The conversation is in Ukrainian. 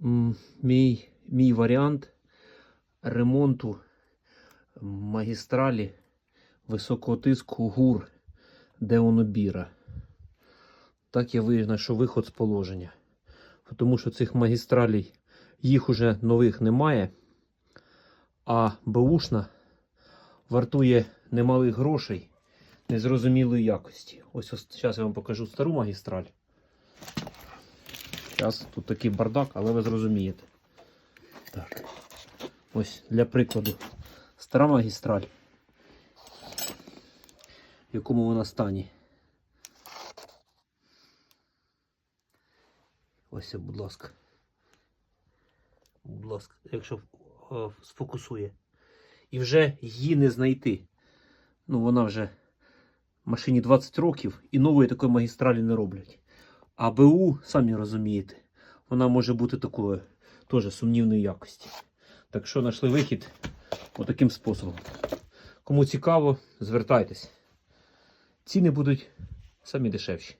мій, мій варіант ремонту магістралі високого тиску ГУР Деонобіра. Так я визнайшов виход з положення. Тому що цих магістралей їх уже нових немає. А Бушна вартує немалих грошей незрозумілої якості. Ось зараз я вам покажу стару магістраль. Зараз тут такий бардак, але ви зрозумієте. Так. Ось для прикладу. Стара магістраль. В якому вона стані. Ось, будь ласка. Будь ласка, якщо е, сфокусує. І вже її не знайти. Ну, вона вже машині 20 років і нової такої магістралі не роблять. А БУ, самі розумієте, вона може бути такою теж сумнівної якості. Так що знайшли вихід отаким способом. Кому цікаво, звертайтесь. Ціни будуть самі дешевші.